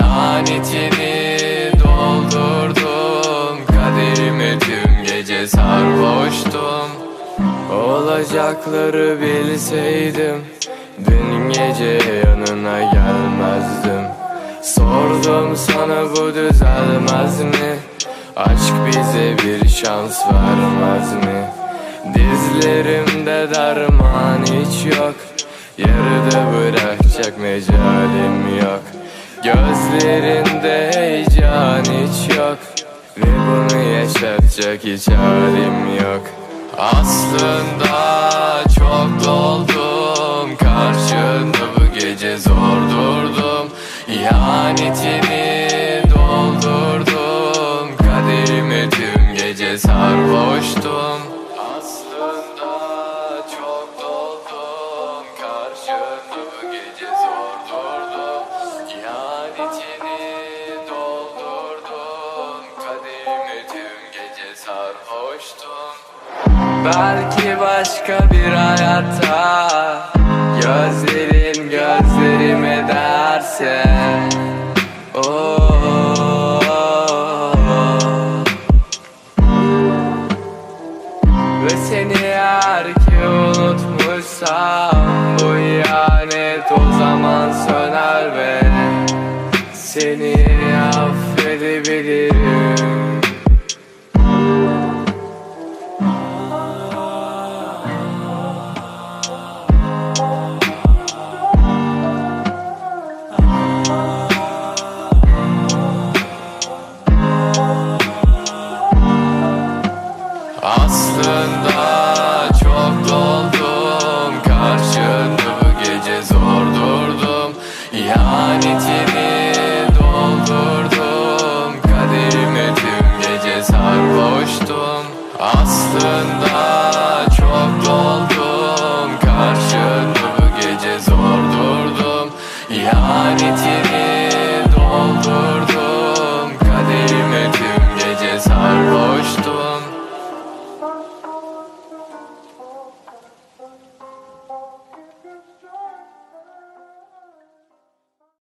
İhanetini doldurdum Kaderime tüm gece sarhoştum Olacakları bilseydim Dün gece yanına gelmezdim Sordum sana bu düzelmez mi? Aşk bize bir şans vermez mi? Dizlerimde derman hiç yok Yarıda bırakacak mecalim yok Gözlerinde heyecan hiç yok. Ve bunu yaşatacak hiç halim yok. Aslında çok doldum. Karşında bu gece zor durdum. İhanetini doldurdum. Kaderime tüm gece sarhoştum sarhoştum Belki başka bir hayatta Gözlerin gözlerime derse oh. Ve seni eğer ki unutmuşsam Bu ihanet o zaman söner ve Seni affedebilirim aslında çok doldum Karşında bu gece zor durdum. İhanetini doldurdum. Kaderime tüm gece sarhoştum. Aslında çok doldum Karşında bu gece zor durdum. İhanetini